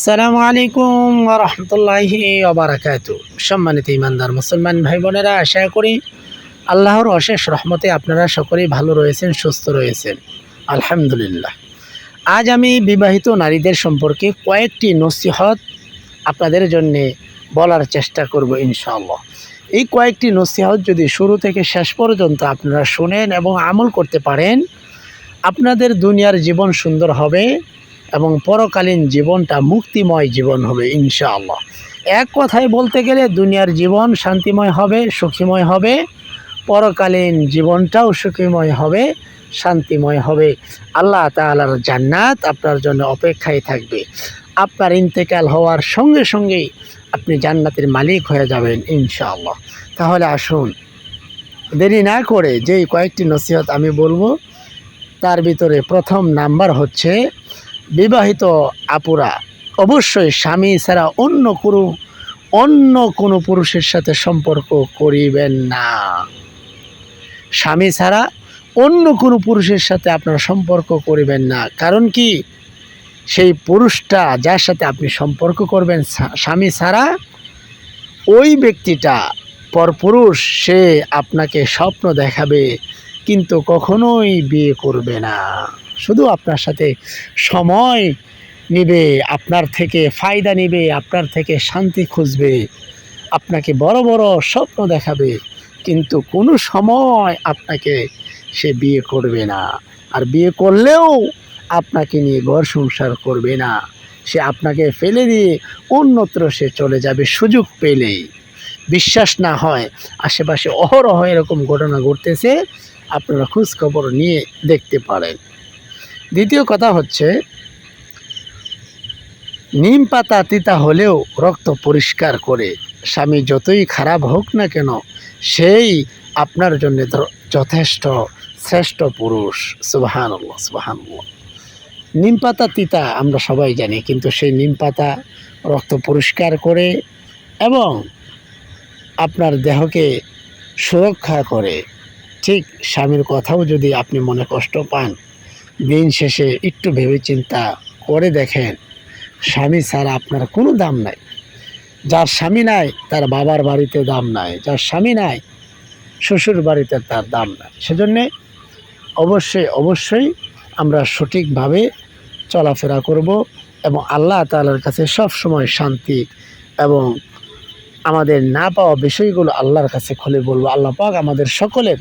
আসসালামু আলাইকুম রহমতুল্লাহি ওবরাকাত সম্মানিত ইমানদার মুসলমান ভাই বোনেরা, আশা করি আল্লাহর অশেষ রহমতে আপনারা সকলেই ভালো রয়েছেন, সুস্থ রয়েছেন। আলহামদুলিল্লাহ। আজ আমি বিবাহিত নারীদের সম্পর্কে কয়েকটি নসিহত আপনাদের জন্যে বলার চেষ্টা করব ইনশাআল্লাহ। এই কয়েকটি নসিহত যদি শুরু থেকে শেষ পর্যন্ত আপনারা শোনেন এবং আমল করতে পারেন, আপনাদের দুনিয়ার জীবন সুন্দর হবে। এবং পরকালীন জীবনটা মুক্তিময় জীবন হবে, ইনশাআল্লাহ। এক কথায় বলতে গেলে দুনিয়ার জীবন শান্তিময় হবে, সুখীময় হবে, পরকালীন জীবনটাও সুখীময় হবে, শান্তিময় হবে। আল্লাহ তাআলার জান্নাত আপনার জন্য অপেক্ষায় থাকবে। আপনার ইন্তেকাল হওয়ার সঙ্গে সঙ্গেই আপনি জান্নাতের মালিক হয়ে যাবেন, ইনশাআল্লাহ। তাহলে আসুন, দেরি না করে যেই কয়েকটি নসিহত আমি বলব, তার ভিতরে প্রথম নাম্বার হচ্ছে বিবাহিত আপুরা, অবশ্যই স্বামী ছাড়া অন্য কোনো অন্য কোনো পুরুষের সাথে সম্পর্ক করিবেন না। স্বামী ছাড়া অন্য কোনো পুরুষের সাথে আপনারা সম্পর্ক করিবেন না। কারণ কি? সেই পুরুষটা যার সাথে আপনি সম্পর্ক করবেন স্বামী ছাড়া, ওই ব্যক্তিটা পরপুরুষ সে আপনাকে স্বপ্ন দেখাবে, কিন্তু কখনোই বিয়ে করবে না। শুধু আপনার সাথে সময় নিবে, আপনার থেকে ফায়দা নিবে, আপনার থেকে শান্তি খুঁজবে, আপনাকে বড় বড় স্বপ্ন দেখাবে, কিন্তু কোনো সময় আপনাকে সে বিয়ে করবে না। আর বিয়ে করলেও আপনাকে নিয়ে ঘর সংসার করবে না। সে আপনাকে ফেলে দিয়ে অন্যত্র সে চলে যাবে সুযোগ পেলেই। বিশ্বাস না হয়, আশেপাশে অহরহ এরকম ঘটনা ঘটতেছে, আপনারা খোঁজ খবর নিয়ে দেখতে পারেন। দ্বিতীয় কথা হচ্ছে, নিম পাতা তিতা হলেও রক্ত পরিষ্কার করে, স্বামী যতই খারাপ হোক না কেন, সেই আপনার জন্য যথেষ্ট শ্রেষ্ঠ পুরুষ। সুবাহান সুবাহান নিম পাতা তিতা আমরা সবাই জানি, কিন্তু সেই নিম পাতা রক্ত পরিষ্কার করে এবং আপনার দেহকে সুরক্ষা করে, ঠিক স্বামীর কথাও যদি আপনি মনে কষ্ট পান দিন শেষে একটু ভেবে চিন্তা করে দেখেন, স্বামী ছাড়া আপনার কোনো দাম নাই। যার স্বামী নাই, তার বাবার বাড়িতে দাম নাই। যার স্বামী নাই, শ্বশুর বাড়িতে তার দাম নাই। সেজন্যে অবশ্যই অবশ্যই আমরা সঠিকভাবে চলাফেরা করব এবং আল্লাহ তাআলার কাছে সব সময় শান্তি এবং আমাদের না পাওয়া বিষয়গুলো আল্লাহর কাছে খুলে বলব। আল্লাহ পাক আমাদের সকলের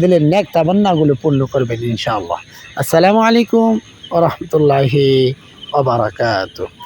দিলের ন্যাক তামান্নাগুলো পূর্ণ করবেন ইনশাআল্লাহ। আসসালামু আলাইকুম ওরহমতুল্লাহি ওবরাকাতুহ